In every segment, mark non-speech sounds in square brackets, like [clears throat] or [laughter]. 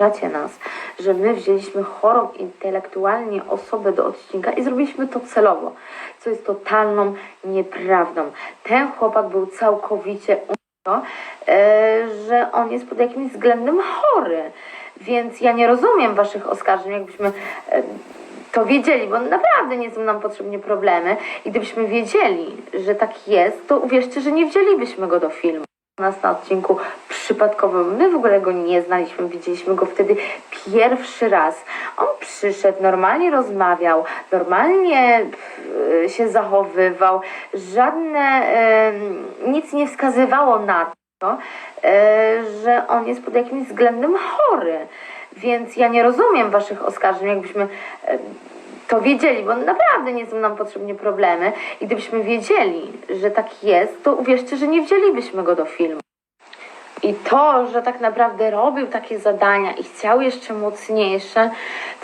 Zacie nas, że my wzięliśmy chorą intelektualnie osobę do odcinka i zrobiliśmy to celowo, co jest totalną nieprawdą. Ten chłopak był całkowicie u***o, e, że on jest pod jakimś względem chory. Więc ja nie rozumiem waszych oskarżeń, jakbyśmy e, to wiedzieli, bo naprawdę nie są nam potrzebne problemy i gdybyśmy wiedzieli, że tak jest, to uwierzcie, że nie wzięlibyśmy go do filmu nas na odcinku przypadkowym. My w ogóle go nie znaliśmy, widzieliśmy go wtedy pierwszy raz. On przyszedł, normalnie rozmawiał, normalnie pff, się zachowywał, żadne, em, nic nie wskazywało na to, e, że on jest pod jakimś względem chory. Więc ja nie rozumiem waszych oskarżeń, jakbyśmy e, to wiedzieli, bo naprawdę nie są nam potrzebne problemy i gdybyśmy wiedzieli, że tak jest, to uwierzcie, że nie wzięlibyśmy go do filmu. I to, że tak naprawdę robił takie zadania i chciał jeszcze mocniejsze,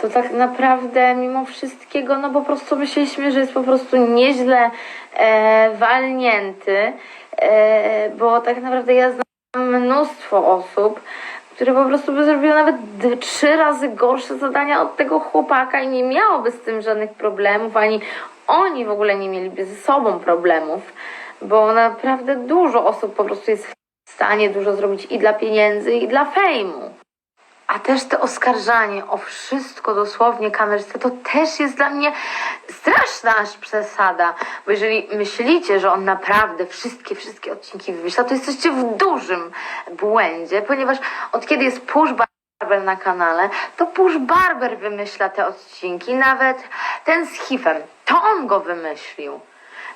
to tak naprawdę mimo wszystkiego, no po prostu myśleliśmy, że jest po prostu nieźle e, walnięty, e, bo tak naprawdę ja znam mnóstwo osób, które po prostu by zrobiły nawet trzy razy gorsze zadania od tego chłopaka i nie miałoby z tym żadnych problemów, ani oni w ogóle nie mieliby ze sobą problemów, bo naprawdę dużo osób po prostu jest stanie dużo zrobić i dla pieniędzy, i dla fejmu. A też to oskarżanie o wszystko dosłownie kamerzystę, to też jest dla mnie straszna aż przesada. Bo jeżeli myślicie, że on naprawdę wszystkie, wszystkie odcinki wymyśla, to jesteście w dużym błędzie, ponieważ od kiedy jest Push Barber na kanale, to Push Barber wymyśla te odcinki, nawet ten z Hifem, to on go wymyślił.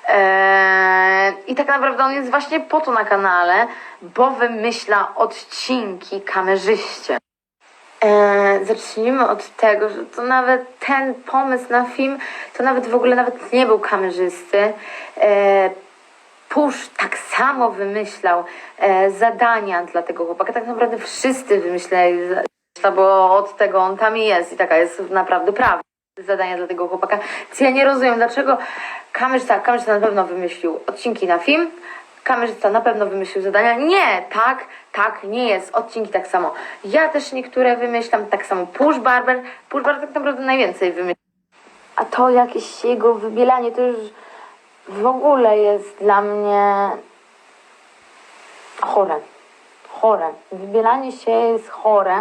Eee, I tak naprawdę on jest właśnie po to na kanale, bo wymyśla odcinki kamerzyście. Eee, zacznijmy od tego, że to nawet ten pomysł na film, to nawet w ogóle nawet nie był kamerzysty. Eee, Push tak samo wymyślał e, zadania dla tego chłopaka. Tak naprawdę wszyscy wymyślali, bo od tego on tam jest i taka jest naprawdę prawda. Zadania dla tego chłopaka. Więc ja nie rozumiem, dlaczego kamerzysta, kamerzysta na pewno wymyślił odcinki na film, kamerzysta na pewno wymyślił zadania. Nie, tak, tak, nie jest. Odcinki tak samo. Ja też niektóre wymyślam, tak samo Push Barber. Push Barber tak naprawdę najwięcej wymyślił. A to jakieś jego wybielanie to już w ogóle jest dla mnie chore. Chore. Wybielanie się jest chore,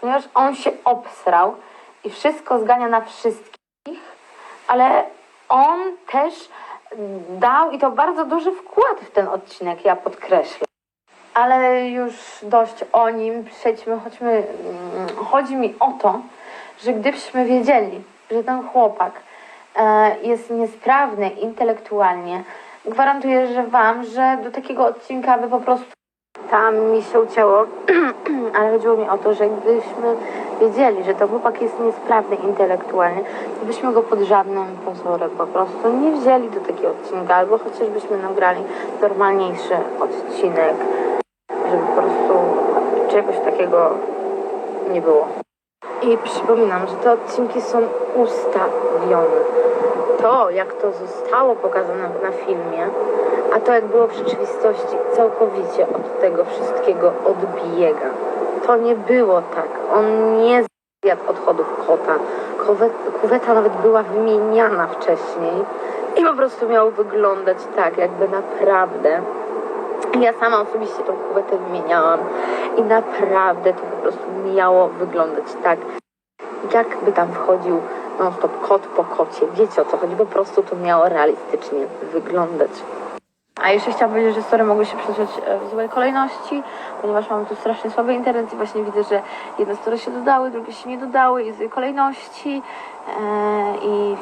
ponieważ on się obsrał i wszystko zgania na wszystkich, ale on też dał i to bardzo duży wkład w ten odcinek, ja podkreślę. Ale już dość o nim, przejdźmy, chodźmy. mm, Chodzi mi o to, że gdybyśmy wiedzieli, że ten chłopak e, jest niesprawny intelektualnie, gwarantuję, że wam, że do takiego odcinka by po prostu tam mi się ucięło, [clears throat] ale chodziło mi o to, że gdybyśmy wiedzieli, że ten chłopak jest niesprawny intelektualnie, to byśmy go pod żadnym pozorem po prostu nie wzięli do takiego odcinka, albo chociażbyśmy nagrali normalniejszy odcinek, żeby po prostu czegoś takiego nie było. I przypominam, że te odcinki są ustawione. To, jak to zostało pokazane na filmie, a to, jak było w rzeczywistości, całkowicie od tego wszystkiego odbiega. To nie było tak. On nie zjadł odchodów kota. Kuweta, nawet była wymieniana wcześniej i po prostu miało wyglądać tak, jakby naprawdę ja sama osobiście tą kuwetę wymieniałam i naprawdę to po prostu miało wyglądać tak, jakby tam wchodził non stop kot po kocie. Wiecie o co chodzi, po prostu to miało realistycznie wyglądać. A jeszcze chciałam powiedzieć, że story mogły się przesuwać e, w złej kolejności, ponieważ mamy tu strasznie słaby internet i właśnie widzę, że jedne story się dodały, drugie się nie dodały i złej kolejności. E, I